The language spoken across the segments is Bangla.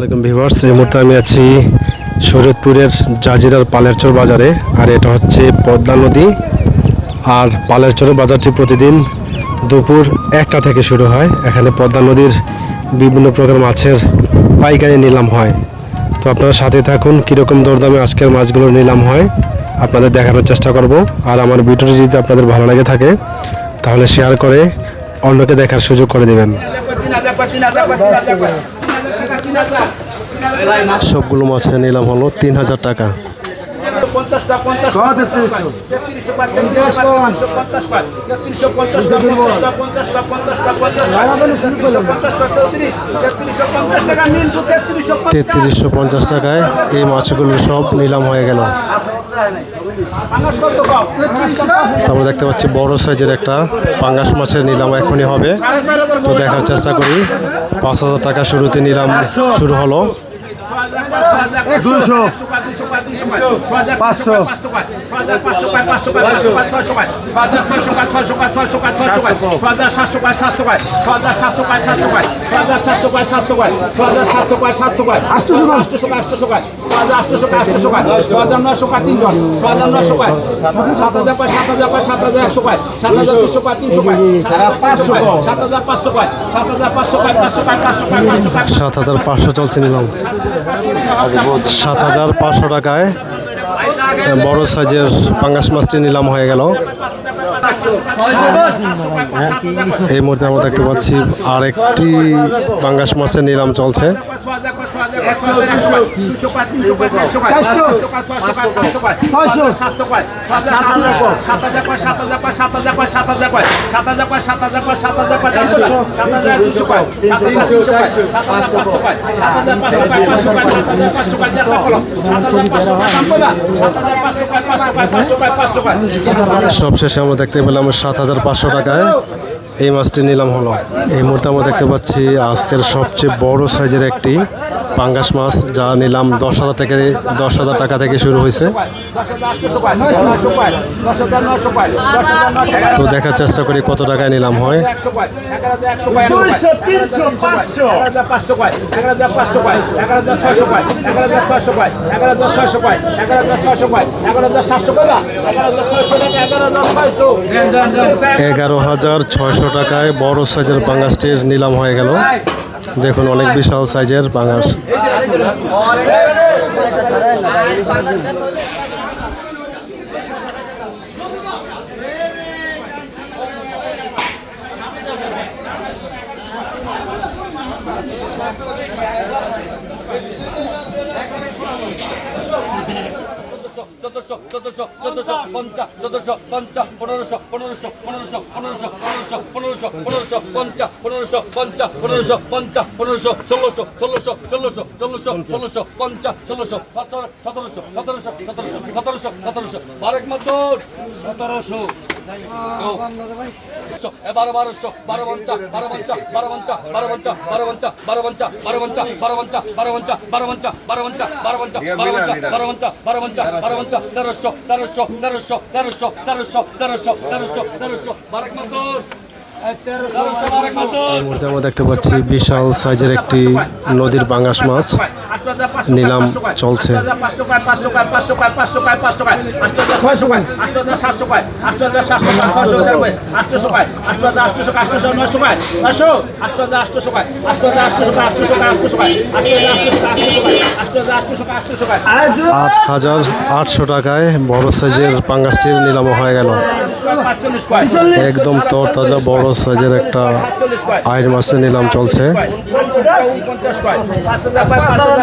আলাইকুম ভিভার্স এই মুহূর্তে আমি আছি শরীয়তপুরের জাজিরার পালেরচর বাজারে, আর এটা হচ্ছে পদ্মা নদী। আর পালেরচরের বাজারটি প্রতিদিন দুপুর একটা থেকে শুরু হয়। এখানে পদ্মা নদীর বিভিন্ন প্রকার মাছের পাইকারি নিলাম হয়। তো আপনারা সাথে থাকুন, কীরকম দরদামে আজকের মাছগুলো নিলাম হয়, আপনাদের দেখানোর চেষ্টা করব। আর আমার ভিডিওটি যদি আপনাদের ভালো লাগে থাকে, তাহলে শেয়ার করে অন্যকে দেখার সুযোগ করে দেবেন। সবগুলো মাছের নিলাম হলো তিন হাজার টাকা। তেত্রিশশো পঞ্চাশ টাকায় এই মাছগুলো সব নিলাম হয়ে গেল। আমরা দেখতে পাচ্ছি বড় সাইজের একটা পাঙ্গাস মাছের নিলাম এখনই হবে। তো দেখার চেষ্টা করি। পাঁচ হাজার টাকা শুরুতে নিলাম শুরু হলো। দুশো পাঁচশো। সাত হাজার পাঁচশো চলছে নিলাম। সাত হাজার পাঁচশো টাকায় বড় সাইজের পাঙ্গাস মাছটি নিলাম হয়ে গেল এই মুহূর্তে আমরা দেখতে পাচ্ছি আরেকটি পাঙ্গাস মাছের নিলাম চলছে সবশেষে আমরা দেখতে পেলাম সাত হাজার পাঁচশো টাকায় এই মাছটি নিলাম হলো। এই মুহূর্তে আমরা দেখতে পাচ্ছি আজকের সবচেয়ে বড় সাইজের একটি পাঙ্গাস মাছ যা নিলাম দশ হাজার থেকে দশ হাজার টাকা থেকে শুরু হয়েছে। তো দেখার চেষ্টা করি কত টাকায় নিলাম হয়। এগারো হাজার ছয়শো টাকায় বড় সাইজের পাঙ্গাসটির নিলাম হয়ে গেল। দেখুন অনেক বিশাল সাইজের পাঙাশ Thank you. চোদ্দশো চোদ্দশো চোদ্দশো পঞ্চাশ চোদ্দশো পঞ্চাশ পনেরোশো পনেরোশো পনেরোশো পনেরোশো পনেরোশো পনেরোশো পনেরোশো পঞ্চাশ পনেরোশো পঞ্চাশ পনেরোশো পঞ্চাশ পনেরোশো ষোলোশো ষোলোশো ষোলোশো ষোলোশো ষোলোশো পঞ্চাশ ষোলোশো সতেরো সতেরোশো সতেরোশো সতেরোশো সতেরোশো সতেরোশো বারেক সতেরোশো বারো বারোশো বারো পঞ্চা বারো পঞ্চা বারো পঞ্চা বারো পঞ্চা বারো পঞ্চা বারো পঞ্চা বারো পঞ্চা বারো পঞ্চা বারো পঞ্চা বারো পঞ্চা বারো পঞ্চা বারো বারো পঞ্চা তেরোশো তেরোশো তেরোশো তেরোশো তেরোশো তেরোশো তেরোশো তেরোশো বারেক মাদুর তেরোশো বারেক মাদুর এই মুহূর্তে আমরা দেখতে পাচ্ছি বিশাল সাইজের একটি নদীর পাঙ্গাস মাছ। নিলাম চলছে আট হাজার আটশো টাকায় বড় সাইজের পাঙ্গাসটির নিলাম হয়ে গেল একদম তরতাজা বড় সাইজের একটা আয়ের মাসে নিলাম চলছে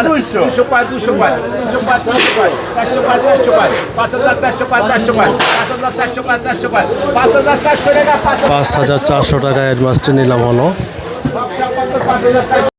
দুইশো। পাঁচ দুশো পাঁচ। দুশো পাঁচ চারশো পাঁচ। চারশো পাঁচ পাঁচ। হাজার চারশো চারশো চারশো পাঁচ হাজার চারশো টাকা পাঁচ হাজার। চারশো টাকা নিলাম হলো